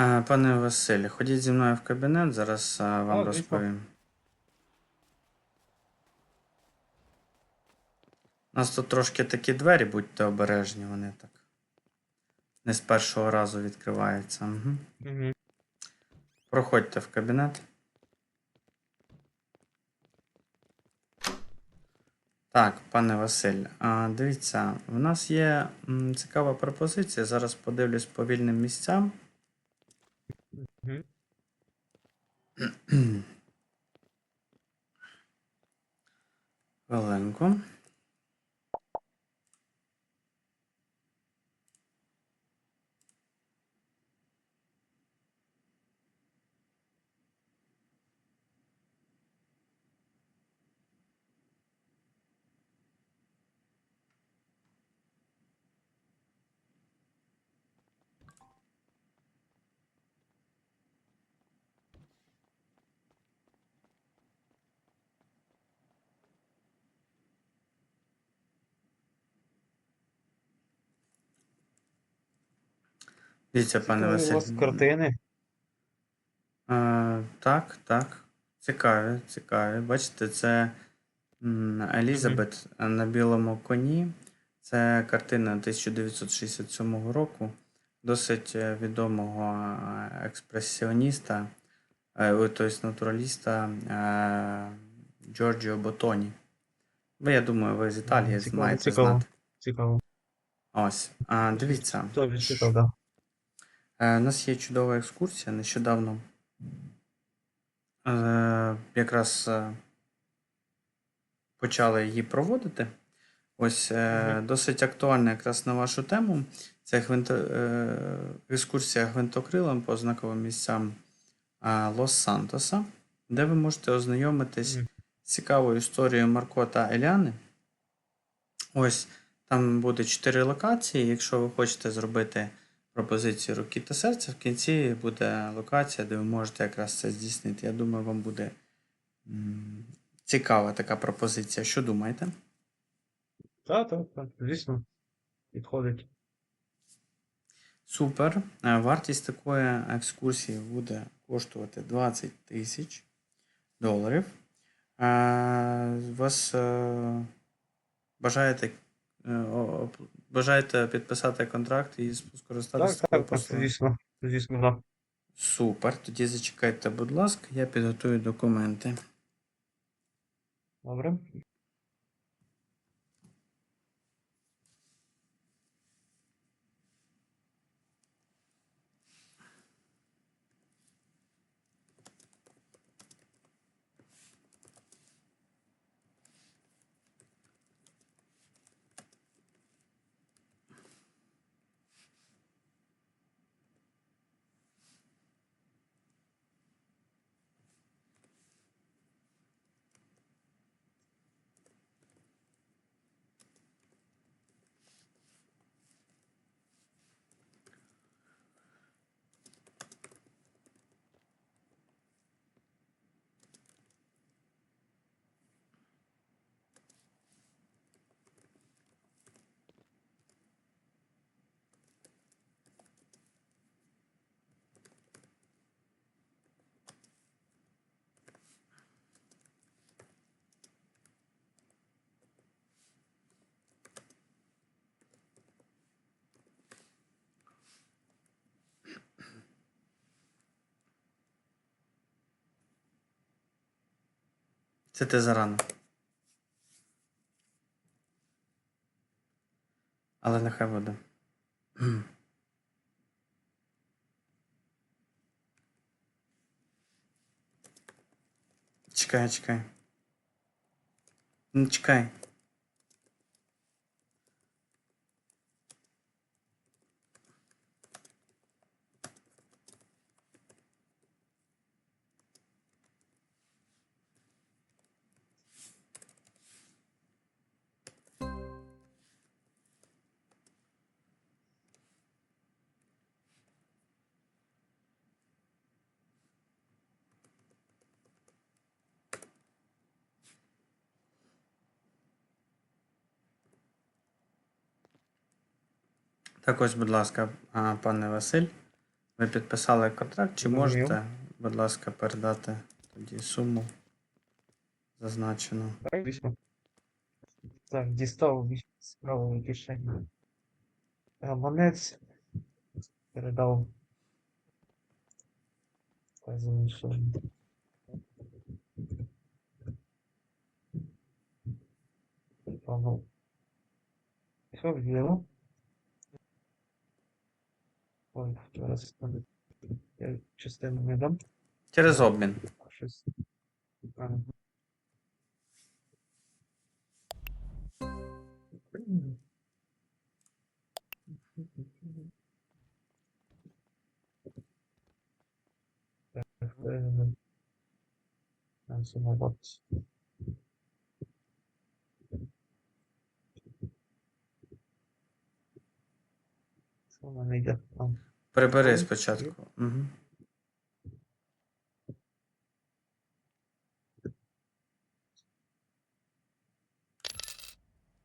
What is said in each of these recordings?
Пане Василь, ходіть зі мною в кабінет, зараз вам О, розповім. У нас тут трошки такі двері, будьте обережні, вони так. Не з першого разу відкриваються. Угу. Угу. Проходьте в кабінет. Так, пане Василь, а, дивіться, в нас є м, цікава пропозиція. Зараз подивлюсь по вільним місцям. Хвилинку. Дивіться, пане У Василь. вас картини. Е, так, так. Цікаві, цікаві. Бачите, це Елізабет на білому коні. Це картина 1967 року, досить е, відомого е, експресіоніста, тобто натураліста Джорджіо Ботоні. Ви, я думаю, ви з Італії Мгм, цікаво, маєте цікаво. знати. Цікаво. Ось. А, дивіться. Відчитав, да. Е, У нас є чудова екскурсія. Нещодавно е, якраз е, почали її проводити. Ось досить актуальна якраз на вашу тему. Це гвинто, екскурсія гвинтокрилом по знаковим місцям Лос-Сантоса, де ви можете ознайомитись з цікавою історією Марко та Еляни. Ось там буде чотири локації. Якщо ви хочете зробити пропозицію руки та серця, в кінці буде локація, де ви можете якраз це здійснити. Я думаю, вам буде цікава така пропозиція. Що думаєте? Так, так, так, звісно. Підходить. Супер. Е, Вартість такої екскурсії буде коштувати 20 тисяч доларів. Е, Вас е, бажаєте, бажаєте підписати контракт і скористатися так, так, звісно. Звісно, да. Супер. Тоді зачекайте, будь ласка, я підготую документи. Добре. Це ти зарано. Але нехай буде. Чекай, чекай. Не чекай. Так ось, будь ласка, пане Василь, Ви підписали контракт, чи можете, будь ласка, передати тоді суму зазначену? Так. Так, дістав з правої кишені. Гаманець. Передав. Вказаний, що. Ой, зараз. Я частину не дам. Через обмін. Щось. Так. Там сумоваться. Прибери Ой, спочатку. Угу.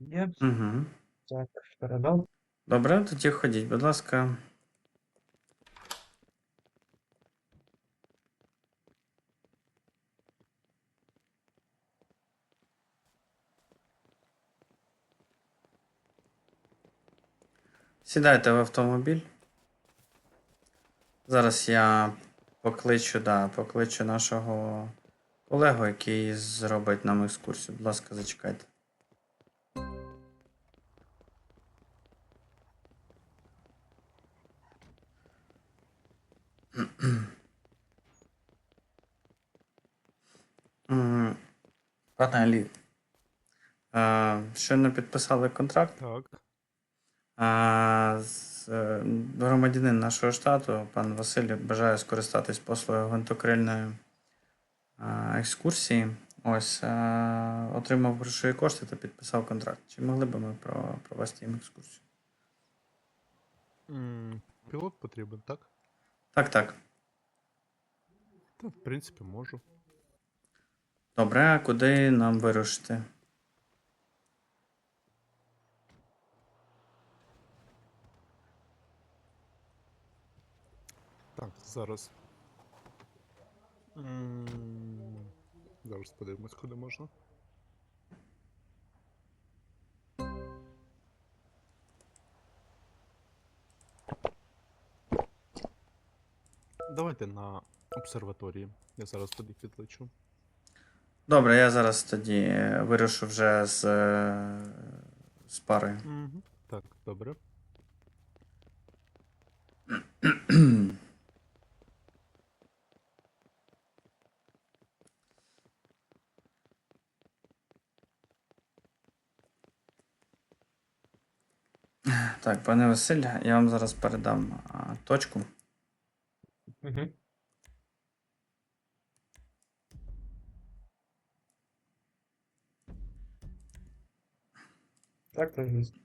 Є. Угу. Так, передав. Добре, тоді ходіть, будь ласка. Сідайте в автомобіль. Зараз я покличу, да, покличу нашого колегу, який зробить нам екскурсію. Будь ласка, зачекайте. Пане Алі, е, щойно підписали контракт. Так. А, е, громадянин нашого штату, пан Василь, бажає скористатись послугою гвинтокрильної екскурсії. Ось е, отримав грошові кошти та підписав контракт. Чи могли б ми провести їм екскурсію? Пілот потрібен, так? Так, так. Та, в принципі, можу. Добре, а куди нам вирушити? Так, зараз. Зараз подивимось, куди можна. Давайте на обсерваторії. Я зараз туди підлечу. Добре, я зараз тоді е, вирушу вже з, е, з парою. Угу. Так, добре. Так, пане Василь, я вам зараз передам а, точку. Угу. Так, так, звісно.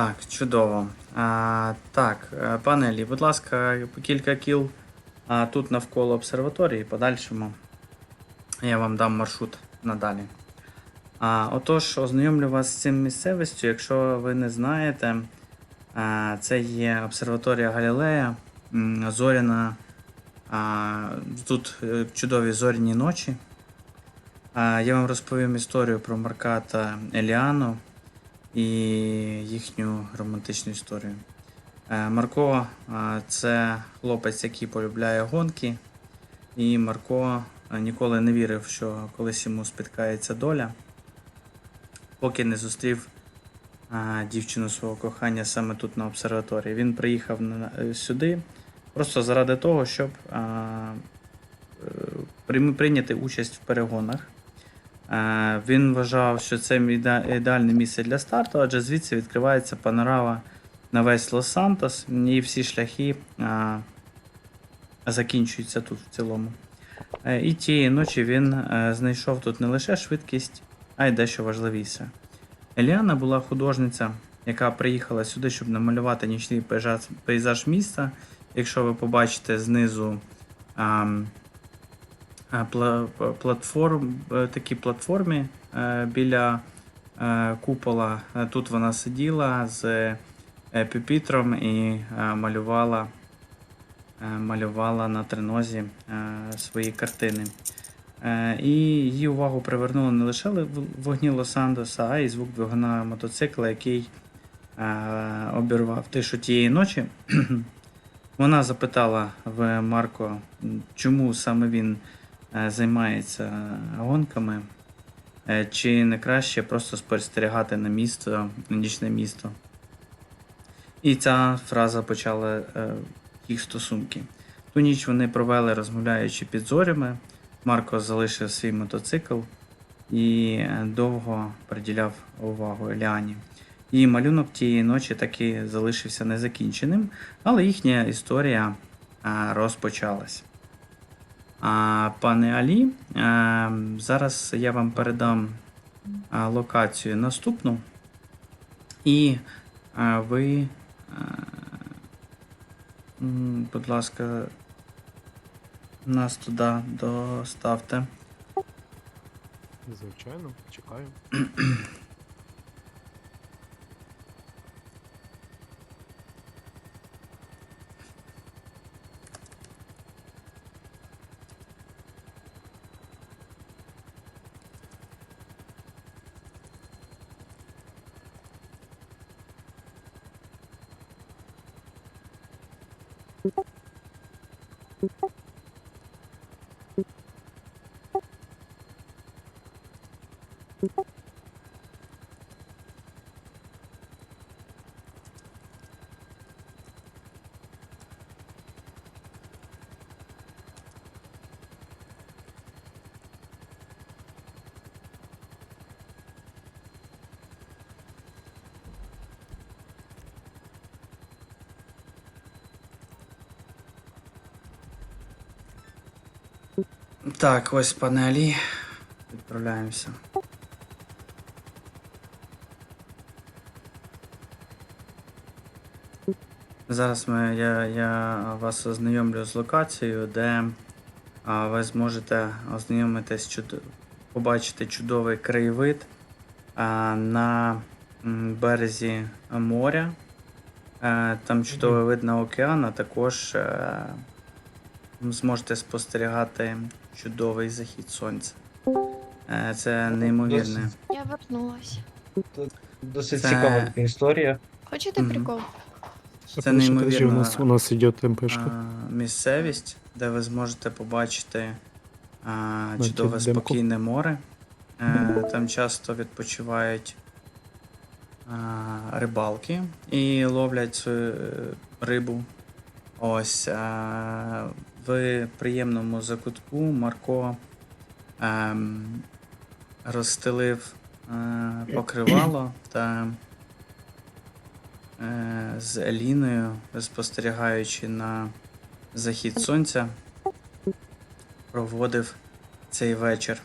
Так, чудово. А, так, е, пане Елі, будь ласка, кілька кіл а, тут навколо обсерваторії, подальшому. Я вам дам маршрут надалі. А, отож, ознайомлю вас з цим місцевістю. Якщо ви не знаєте, а, це є обсерваторія Галілея, зоряна. А, тут е, чудові зоряні ночі. А, я вам розповім історію про Марка та Еліану і їхню романтичну історію. Е, Марко е, це хлопець, який полюбляє гонки, і Марко е, ніколи не вірив, що колись йому спіткається доля, поки не зустрів дівчину свого кохання саме тут на обсерваторії. Він приїхав сюди просто заради того, щоб прийняти участь в перегонах. Е, Він вважав, що це ідеальне місце для старту, адже звідси відкривається панорама на весь Лос-Сантос, і всі шляхи е, закінчуються тут в цілому. Е, І тієї ночі він знайшов тут не лише швидкість, а й дещо важливіше. Еліана була художниця яка приїхала сюди, щоб намалювати нічний пейзаж, міста. Якщо ви побачите знизу п- платформ, е, такі платформі е, біля е, купола, е, тут вона сиділа з е, пюпітром і е, малювала, е, малювала на тринозі е, свої картини. Е, І її увагу привернуло не лише вогні Лос-Андоса, а й звук двигуна мотоцикла, який е, обірвав тишу тієї ночі. Вона запитала в Марко, чому саме він е, займається гонками, е, чи не краще просто спостерігати на місто, на нічне місто. І ця фраза почала е, їх стосунки. Ту ніч вони провели, розмовляючи під зорями. Марко залишив свій мотоцикл і е, довго приділяв увагу Еліані. Її малюнок тієї ночі таки залишився незакінченим, але їхня історія розпочалась. А, пане Алі, а, зараз я вам передам а, локацію наступну, і а, ви, а, будь ласка, нас туди доставте. Звичайно, чекаю. Так, ось пане Алі. Відправляємося. Зараз ми, я, я вас ознайомлю з локацією, де а, ви зможете ознайомитись, чуд... побачити чудовий краєвид а, на березі моря. Е, Там чудовий вид на океан, а також е, зможете спостерігати чудовий захід сонця. Е, Це неймовірне. Я вернулась. Досить Це- цікава історія. Хочете Мгм. прикол? Це неймовірно. У нас, у нас идет МПшка. місцевість, де ви зможете побачити а, чудове спокійне море. Е, Там часто відпочивають а, рибалки і ловлять свою е, рибу. Ось а, в приємному закутку Марко ем, розстелив е, покривало та з Еліною, спостерігаючи на захід сонця, проводив цей вечір.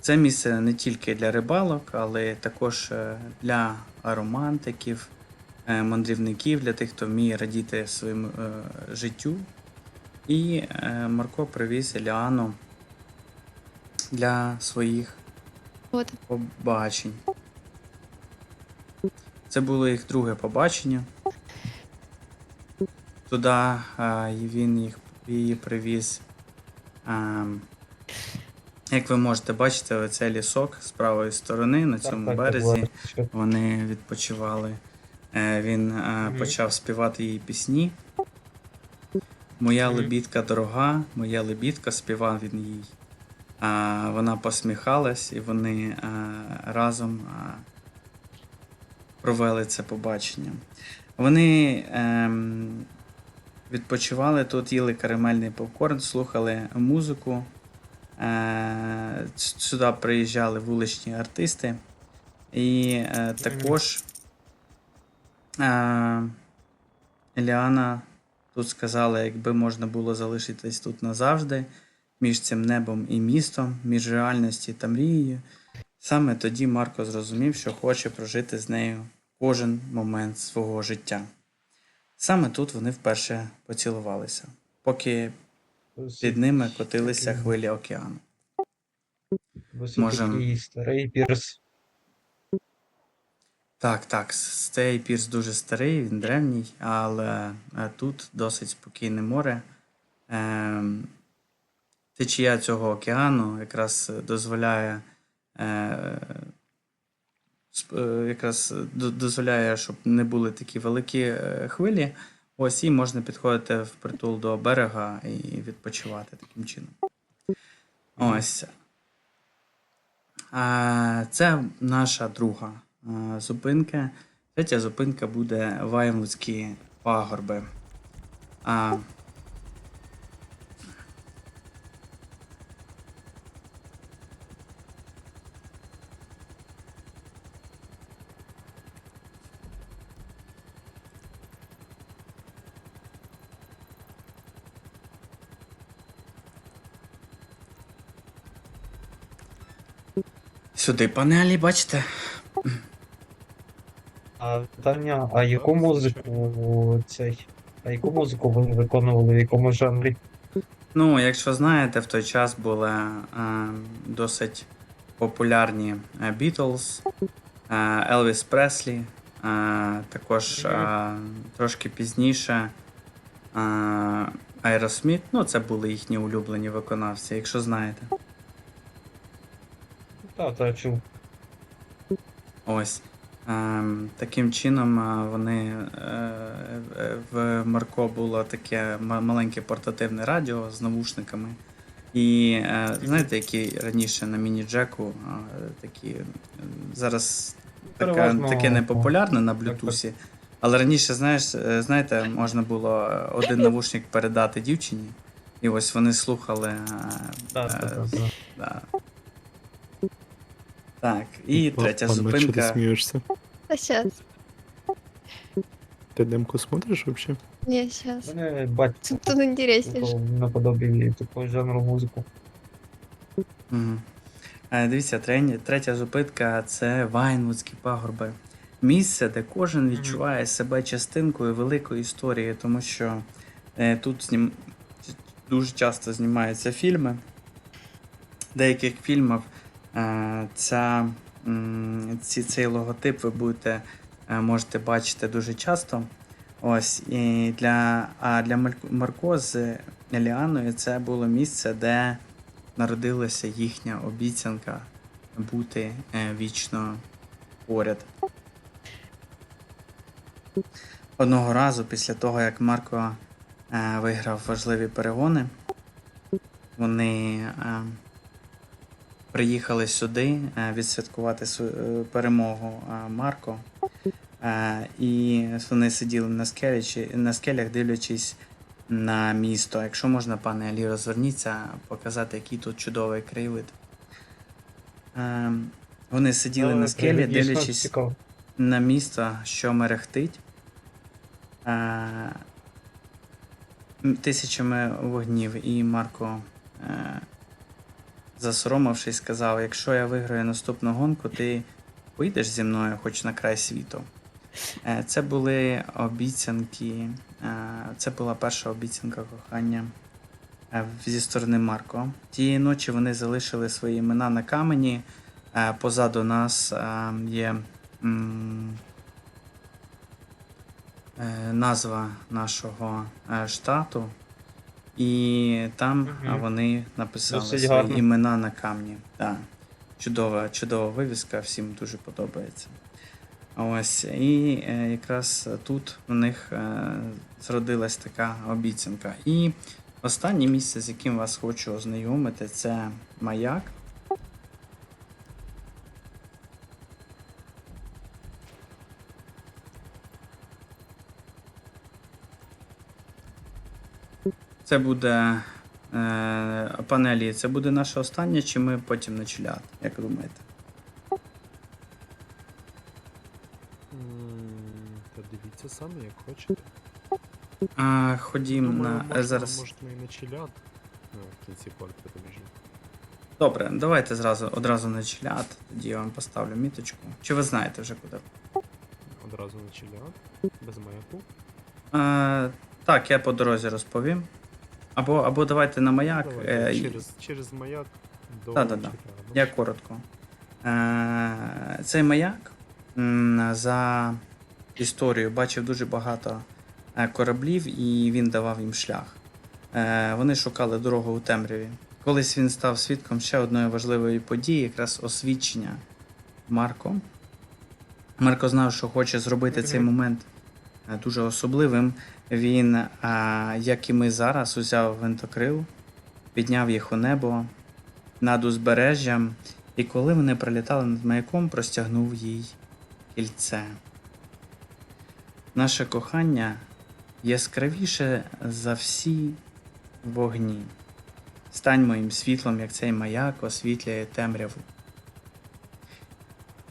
Це місце не тільки для рибалок, але також е, для романтиків, е, мандрівників, для тих, хто вміє радіти своєму е, життю. І е, Марко привіз Еліану для своїх побачень. Це було їх друге побачення. Туди а, він їх її привіз. А, як ви можете бачити, оце лісок з правої сторони на цьому так, березі. Вони відпочивали. Е, Він почав співати їй пісні. Моя лебідка дорога, моя лебідка, співав він їй. Вона посміхалась, і вони разом провели це побачення. Вони ем, відпочивали тут, їли карамельний попкорн, слухали музику. Е, сюди приїжджали вуличні артисти. І е, також е, Еліана тут сказала, якби можна було залишитись тут назавжди, між цим небом і містом, між реальністю та мрією, Саме тоді Марко зрозумів, що хоче прожити з нею кожен момент свого життя. Саме тут вони вперше поцілувалися, поки під ними котилися хвилі океану. Можем- старий пірс. Так, так, с- цей пірс дуже старий, він древній, але е, тут досить спокійне море. Ем, Течія цього океану якраз е, дозволяє, якраз дозволяє, щоб не були такі великі е, хвилі. Ось і можна підходити впритул до берега і відпочивати таким чином. Ось. Це наша друга зупинка. Третя зупинка буде Ваймутські пагорби. Сюди панелі, бачите? А питання, а яку музику цей? А яку музику ви виконували, в якому жанрі? Ну, якщо знаєте, в той час були е, досить популярні е, Beatles, Елвіс Преслі, також е, трошки пізніше е, Aerosmith. Ну, це були їхні улюблені виконавці, якщо знаєте. Та, та чув. Ось. Ем, таким чином е, вони е, е, в Марко було таке маленьке портативне радіо з навушниками. І е, знаєте, які раніше на міні-джеку е, такі е, зараз таке, таке не популярне на блютусі. Але раніше, знаєш, е, знаєте, можна було е, один навушник передати дівчині, і ось вони слухали. е, е, та. да. Так, і третя пан, Що ти зупинка. смієшся? А сейчас? Ти демку смотриш вообще? Не, сейчас. Мене батько Тут интереснейше. наподобі такого жанру музику. Мгм. Е, Дивіться, третя, третя зупинка це Вайнвудські пагорби. Місце, де кожен відчуває себе частинкою великої історії, тому що е, тут знім... дуже часто знімаються фільми. В деяких фільмах ця, ці, цей логотип ви будете, е, можете бачити дуже часто. Ось, і для, а для Марко з Еліаною це було місце, де народилася їхня обіцянка бути е, вічно поряд. Одного разу після того, як Марко е, виграв важливі перегони, вони е, приїхали сюди е, відсвяткувати е, перемогу е, Марко. І вони сиділи на, скелі, на скелях, дивлячись на місто. Якщо можна, пане Алі, розверніться, показати, який тут чудовий краєвид. Вони сиділи на скелі, дивлячись на місто, що мерехтить. Тисячами вогнів. І Марко, е, засоромившись, сказав: якщо я виграю наступну гонку, ти поїдеш зі мною хоч на край світу. Е, Це були обіцянки. е, Це була перша обіцянка кохання е, зі сторони Марко. Тієї ночі вони залишили свої імена на камені. Позаду нас є назва нашого штату, і там е, вони написали Досить свої гарно. імена на камні. Да. Чудова, чудова вивіска, всім дуже подобається. Ось, і е, якраз тут у них е, зродилась така обіцянка. І останнє місце, з яким вас хочу ознайомити, це маяк. Це буде. Е, панелі, це буде наша остання, чи ми потім начиляти? Як думаєте? Та дивіться самі, як хочете. А, ходім Думаю, на. можна, зараз. можна і на. Ну, в кінці парку побіжу. Добре, давайте зразу одразу начиляти. тоді я вам поставлю міточку. Чи ви знаєте вже куди? Одразу начиляти. без маяку. Е, так, я по дорозі розповім. Або, або давайте на маяк. Давайте Е, через, через маяк до Да-да-да. Я коротко. Е, цей маяк м, за історією бачив дуже багато е, кораблів, і він давав їм шлях. Е, вони шукали дорогу у темряві. Колись він став свідком ще одної важливої події, якраз освідчення Марко. Марко знав, що хоче зробити цей момент дуже особливим. Він, е, як і ми зараз, узяв винтокрил, підняв їх у небо над узбережжям, і коли вони прилітали над маяком, простягнув їй кільце. Наше кохання яскравіше за всі вогні. Стань моїм світлом, як цей маяк освітлює темряву.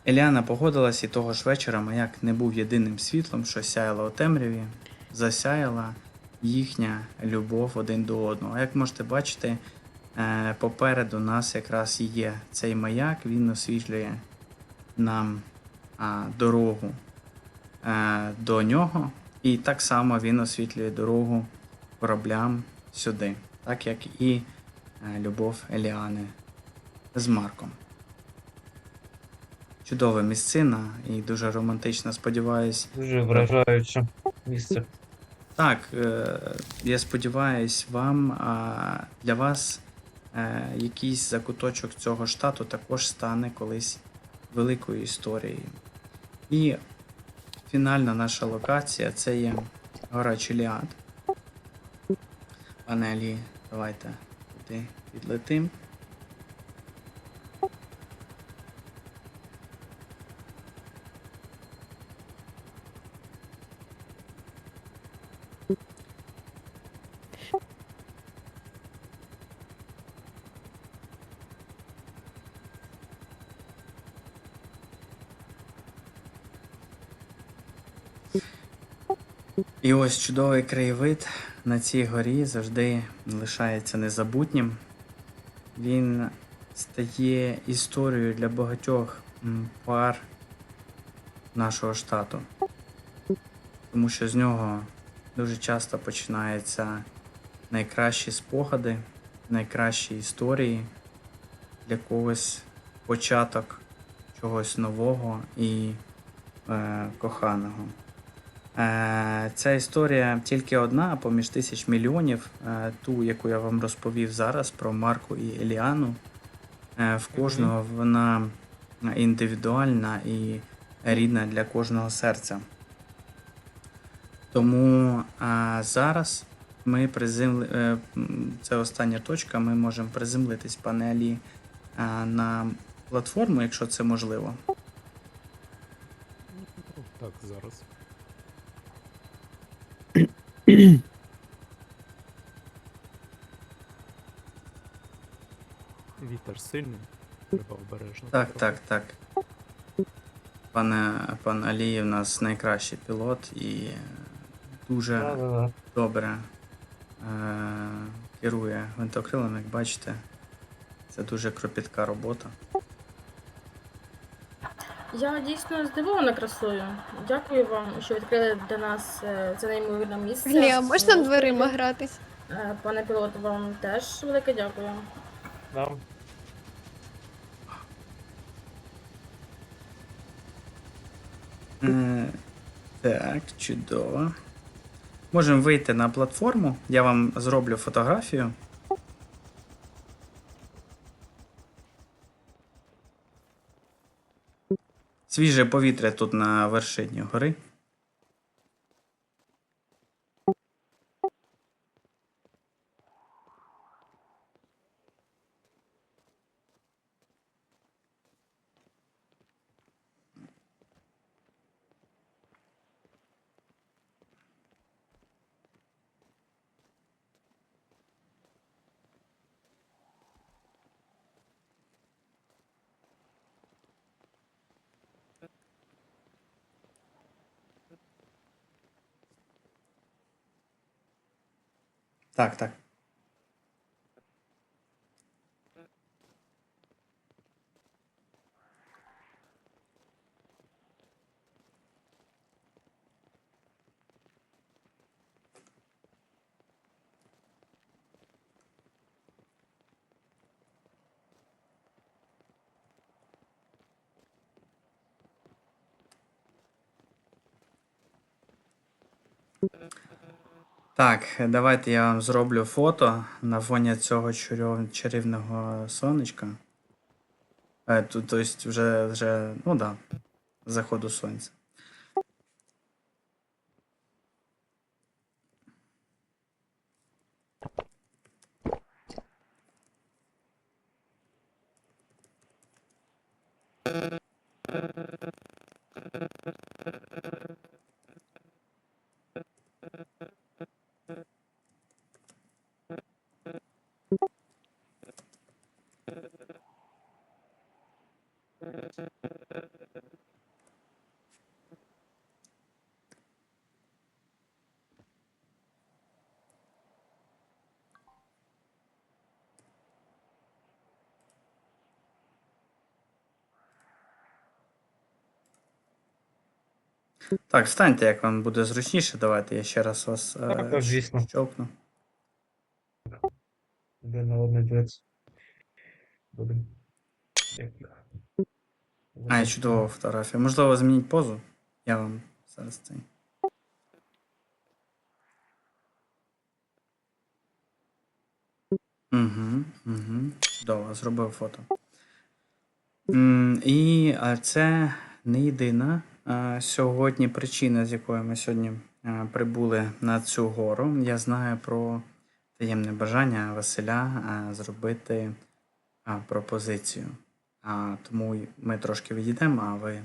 Еліана погодилась, і того ж вечора маяк не був єдиним світлом, що сяяло у темряві, засяяла їхня любов один до одного. Як можете бачити, е, попереду нас якраз є цей маяк, він освітлює нам дорогу е, до нього, і так само він освітлює дорогу кораблям сюди, так як і е, любов Еліани з Марком. Чудова місцина і дуже романтична. Сподіваюсь, Дуже вражаюче місце. так, е, я сподіваюсь, вам а, для вас е, якийсь закуточок цього штату також стане колись великою історією. І фінальна наша локація це є гора Чиліад. Пане Алі, давайте туди підлетим. І ось чудовий краєвид на цій горі завжди лишається незабутнім. Він стає історією для багатьох пар нашого штату. Тому що з нього дуже часто починаються найкращі спогади, найкращі історії для когось початок чогось нового і е, коханого. Е, Ця історія тільки одна поміж тисяч мільйонів, е, ту, яку я вам розповів зараз про Марку і Еліану. Е, В кожного вона індивідуальна і рідна для кожного серця. Тому а, зараз ми приземли... це остання точка. Ми можемо приземлитись панелі а, на платформу, якщо це можливо. Так, зараз. Вітер сильний, треба обережно. Так, так, так. Пане, пан Алієв у нас найкращий пілот і дуже добре е- керує гвинтокрилом, як бачите. Це дуже кропітка робота. Я дійсно здивована красою. Дякую вам, що відкрили для нас е, це неймовірне місце. Глія, можна Ну, дверима гратись? е, Пане пілот, вам теж велике дякую. Да. Е, так, чудово. Можемо вийти на платформу. Я вам зроблю фотографію. Свіже повітря тут на вершині гори. Так, так. Так, давайте я вам зроблю фото на фоні цього чарівного сонечка. Е, тут, тобто вже, вже, ну да, заходу сонця. Так, встаньте, як вам буде зручніше. Давайте я ще раз вас е, Так, так, звісно. щелкну. Де на одне. Як їх. А, чудова фотографія. Можливо, змініть позу. Я вам зараз цей. Угу, угу. Чудово, зробив фото. М, І а, це не єдина сьогодні причина, з якої ми сьогодні прибули на цю гору. Я знаю про таємне бажання Василя зробити пропозицію. Тому ми трошки відійдемо, а ви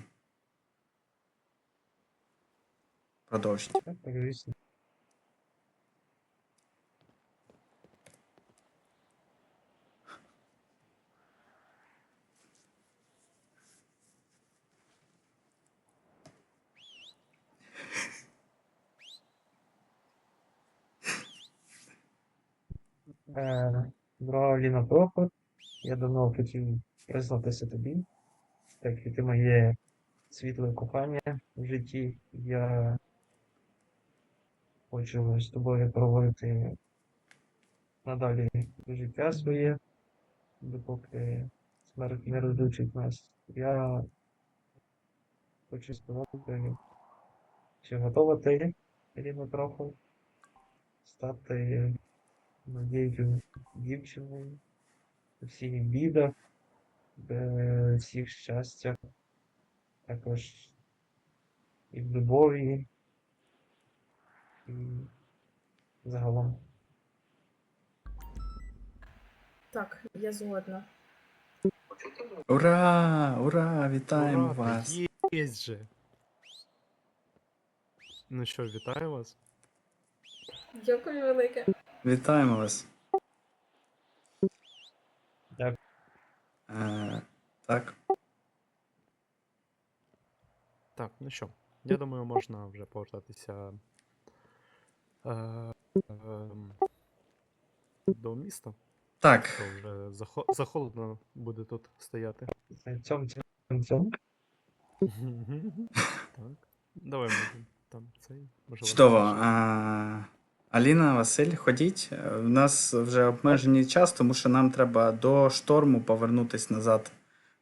продовжіть. Дорога Ліна Прохор, я давно хотів признатися тобі, так як ти моє світле кохання в житті. Я хочу з тобою проводити надалі життя своє, допоки смерть не розлучить нас. Я хочу спитати, чи готова ти, Еліна Прохор, стати моєю дівчиною у всіх бідах, всіх щастях, також і в любові, і загалом. Так, я згодна. Ура! Ура! Вітаємо Ура, вас! Є, єсть же. Ну що, вітаю вас. Дякую велике. Вітаємо вас! Дякую. Е, так. Так, ну що, я думаю, можна вже повертатися е, ем, до міста. Так. То вже захо- захолодно буде тут стояти. Цьом, цьом, цьом. Так. Давай можемо там цей. Можливо, Чудово. далі. Аліна, Василь, ходіть. Е, У нас вже обмежений час, тому що нам треба до шторму повернутися назад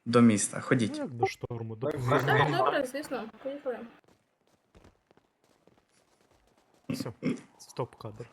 до міста. Ходіть. як до шторму, до Так. Так, добре, звісно, поїхали. Все, стоп кадр.